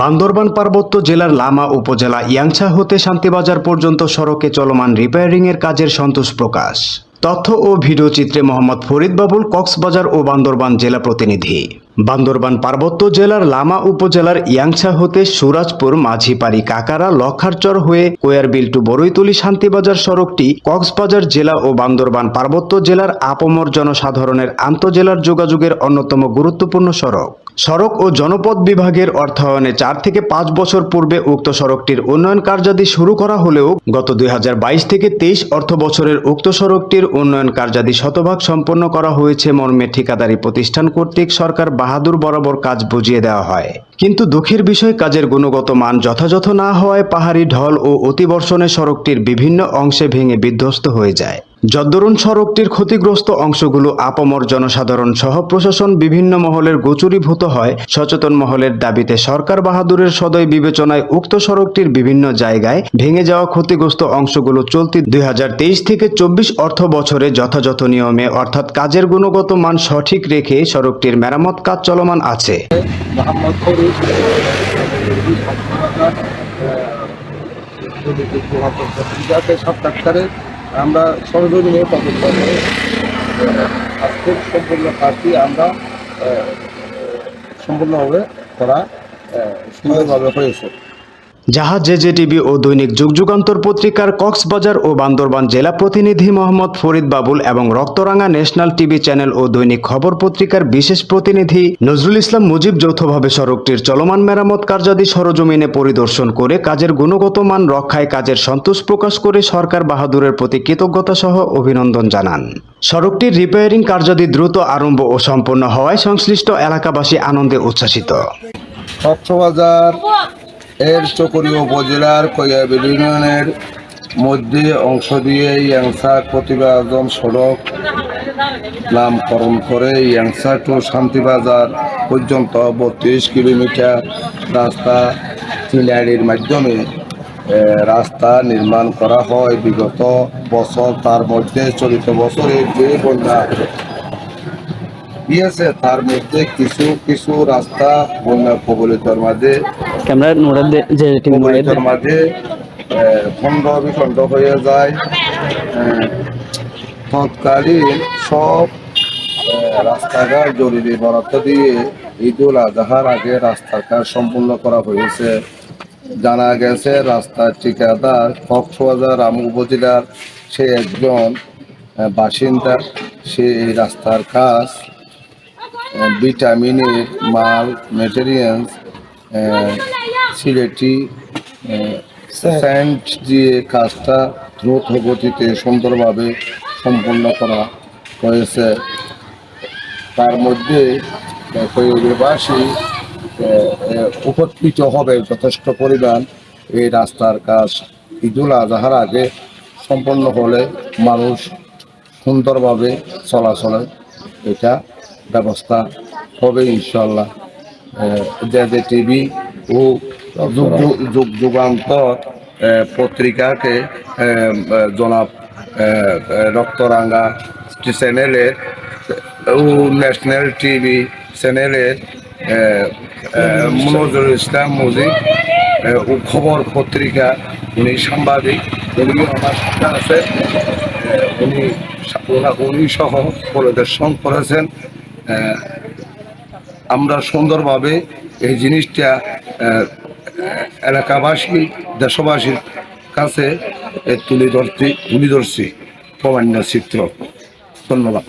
বান্দরবান পার্বত্য জেলার লামা উপজেলা ইয়াংছা হতে শান্তিবাজার পর্যন্ত সড়কে চলমান রিপেয়ারিংয়ের কাজের সন্তোষ প্রকাশ। তথ্য ও ভিডিও চিত্রে মোহাম্মদ ফরিদ বাবুল, কক্সবাজার ও বান্দরবান জেলা প্রতিনিধি। বান্দরবান পার্বত্য জেলার লামা উপজেলার ইয়াংছা হতে সুরাজপুর, মাঝিপাড়ি, কাকারা, লক্ষারচর হয়ে কোয়ারবিল টু বড়ইতুলি শান্তিবাজার সড়কটি কক্সবাজার জেলা ও বান্দরবান পার্বত্য জেলার আপমর জনসাধারণের আন্তজেলার যোগাযোগের অন্যতম গুরুত্বপূর্ণ সড়ক। সড়ক ও জনপদ বিভাগের অর্থায়নে চার থেকে পাঁচ বছর পূর্বে উক্ত সড়কটির উন্নয়ন কার্যাদি শুরু করা হলেও গত দুই হাজার বাইশ থেকে তেইশ অর্থ বছরের উক্ত সড়কটির উন্নয়ন কার্যাদি শতভাগ সম্পন্ন করা হয়েছে মর্মে ঠিকাদারি প্রতিষ্ঠান কর্তৃক সরকার বাহাদুর বরাবর কাজ বুঝিয়ে দেওয়া হয়। কিন্তু দুঃখের বিষয়, কাজের গুণগত মান যথাযথ না হওয়ায় পাহাড়ি ঢল ও অতিবর্ষণে সড়কটির বিভিন্ন অংশে ভেঙে বিধ্বস্ত হয়ে যায়। যদ্দরুন সড়কটির ক্ষতিগ্রস্ত অংশগুলো আপমর জনসাধারণ সহ প্রশাসন বিভিন্ন মহলের গোচরীভূত হয় সচেতন মহলের দাবিতে সরকার বাহাদুরের সদয় বিবেচনায় উক্ত সড়কটির বিভিন্ন জায়গায় ভেঙে যাওয়া ক্ষতিগ্রস্ত অংশগুলো চলতি দুই হাজার তেইশ থেকে চব্বিশ অর্থ বছরে যথাযথ নিয়মে অর্থাৎ কাজের গুণগত মান সঠিক রেখে সড়কটির মেরামত কাজ চলমান আছে সব ডাক্তারের আমরা সরজমিনে তদন্ত করে আজকের সম্পূর্ণ কাজটি আমরা সম্পূর্ণভাবে করা সুন্দরভাবে হয়েছে। জাহাজ জেজে টিভি ও দৈনিক যুগ যুগান্তর পত্রিকার কক্সবাজার ও বান্দরবান জেলা প্রতিনিধি মোহাম্মদ ফরিদ বাবুল এবং রক্তরাঙ্গা ন্যাশনাল টিভি চ্যানেল ও দৈনিক খবর পত্রিকার বিশেষ প্রতিনিধি নজরুল ইসলাম মুজিব যৌথভাবে সড়কটির চলমান মেরামত কার্যাদি সরজমিনে পরিদর্শন করে কাজের গুণগত মান রক্ষায় কাজের সন্তোষ প্রকাশ করে সরকার বাহাদুরের প্রতি কৃতজ্ঞতা সহ অভিনন্দন জানান। সড়কটির রিপেয়ারিং কার্যাদি দ্রুত আরম্ভ ও সম্পন্ন হওয়ায় সংশ্লিষ্ট এলাকাবাসী আনন্দে উচ্ছ্বাসিত। কক্সবাজার এর চকরি উপজেলার কয়াবিল ইউনিয়নের মধ্যে অংশ দিয়ে ইয়াংসা প্রতিবাদন সড়ক নামকরণ করে ইয়াংসা টু শান্তিবাজার পর্যন্ত বত্রিশ কিলোমিটার রাস্তা চিনারির মাধ্যমে রাস্তা নির্মাণ করা হয়। বিগত বছর তার মধ্যে, চলিত বছরে যে বন্যা দিয়েছে তার মধ্যে কিছু কিছু রাস্তা বন্যা কবলিতর মাঝে ক্যামেরা নোড়া যে মাঝে আহ, খণ্ড বিখণ্ড হয়ে যায় তৎকালীন সব রাস্তাঘাট জরুরি বরাদ্দ দিয়ে ঈদুল আজহার আগে রাস্তার কাজ সম্পূর্ণ করা হয়েছে। জানা গেছে রাস্তার ঠিকাদার কক্সবাজার রাম উপজেলার সে একজন বাসিন্দা। সে এই রাস্তার কাজ ভিটামিনের মাল মেটেরিয়ালস সিলেটি স্যান্ড দিয়ে কাজটা দ্রুত গতিতে সুন্দরভাবে সম্পন্ন করা হয়েছে, তার মধ্যে কৈবাসী উপকৃত হবে যথেষ্ট পরিমাণ এই রাস্তার কাজ। ঈদুল আজহার আগে সম্পন্ন হলে মানুষ সুন্দরভাবে চলাচলে এটা ব্যবস্থা হবে ইনশাল্লাহ যে টিভি ও যুগ যুগ- যুগ যুগান্তর পত্রিকাকে জনাব রক্তরাঙ্গা চ্যানেলের ও ন্যাশনাল টিভি চ্যানেলের আহ, ইসলাম মুজিব ও খবর পত্রিকা উনি সাংবাদিক উনিও আমার সাথে আছে উনি উনি সহ পরিদর্শন করেছেন আমরা সুন্দরভাবে এই জিনিসটা এলাকাবাসী দেশবাসীর কাছে তুলে ধরতে তুলে ধরছি প্রমাণ্য চিত্র। ধন্যবাদ।